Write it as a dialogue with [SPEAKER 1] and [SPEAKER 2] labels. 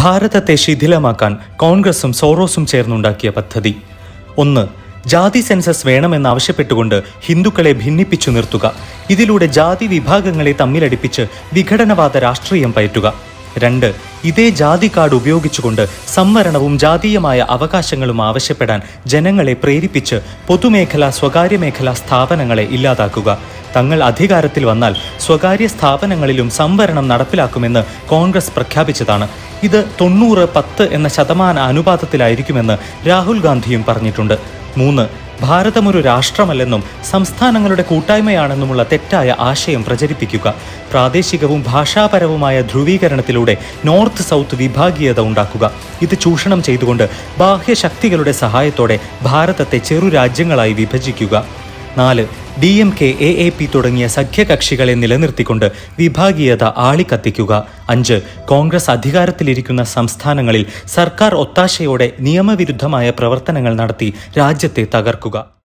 [SPEAKER 1] ഭാരതത്തെ ശിഥിലമാക്കാൻ കോൺഗ്രസും സോറോസും ചേർന്നുണ്ടാക്കിയ പദ്ധതി. ഒന്ന് ജാതി സെൻസസ് വേണമെന്നാവശ്യപ്പെട്ടുകൊണ്ട് ഹിന്ദുക്കളെ ഭിന്നിപ്പിച്ചു നിർത്തുക. ഇതിലൂടെ ജാതി വിഭാഗങ്ങളെ തമ്മിലടിപ്പിച്ച് വിഘടനവാദ രാഷ്ട്രീയം പയറ്റുക. രണ്ട് ഇതേ ജാതി കാർഡ് ഉപയോഗിച്ചുകൊണ്ട് സംവരണവും ജാതീയമായ അവകാശങ്ങളും ആവശ്യപ്പെടാൻ ജനങ്ങളെ പ്രേരിപ്പിച്ച് പൊതുമേഖല സ്വകാര്യ മേഖലാ സ്ഥാപനങ്ങളെ ഇല്ലാതാക്കുക. തങ്ങൾ അധികാരത്തിൽ വന്നാൽ സ്വകാര്യ സ്ഥാപനങ്ങളിലും സംവരണം നടപ്പിലാക്കുമെന്ന് കോൺഗ്രസ് പ്രഖ്യാപിച്ചതാണ്. ഇത് തൊണ്ണൂറ് പത്ത് എന്ന ശതമാന അനുപാതത്തിലായിരിക്കുമെന്ന് രാഹുൽ ഗാന്ധിയും പറഞ്ഞിട്ടുണ്ട്. മൂന്ന് ഭാരതം ഒരു രാഷ്ട്രമല്ലെന്നും സംസ്ഥാനങ്ങളുടെ കൂട്ടായ്മയാണെന്നുമുള്ള തെറ്റായ ആശയം പ്രചരിപ്പിക്കുക. പ്രാദേശികവും ഭാഷാപരവുമായ ധ്രുവീകരണത്തിലൂടെ നോർത്ത് സൗത്ത് വിഭാഗീയത ഉണ്ടാക്കുക. ഇത് ചൂഷണം ചെയ്തുകൊണ്ട് ബാഹ്യശക്തികളുടെ സഹായത്തോടെ ഭാരതത്തെ ചെറു രാജ്യങ്ങളായി വിഭജിക്കുക. നാല് D M K A P തുടങ്ങിയ സഖ്യകക്ഷികളെ നിലനിർത്തിക്കൊണ്ട് വിഭാഗീയത ആളിക്കത്തിക്കുക. അഞ്ച് കോൺഗ്രസ് അധികാരത്തിലിരിക്കുന്ന സംസ്ഥാനങ്ങളിൽ സർക്കാർ ഒത്താശയോടെ നിയമവിരുദ്ധമായ പ്രവർത്തനങ്ങൾ നടത്തി രാജ്യത്തെ തകർക്കുക.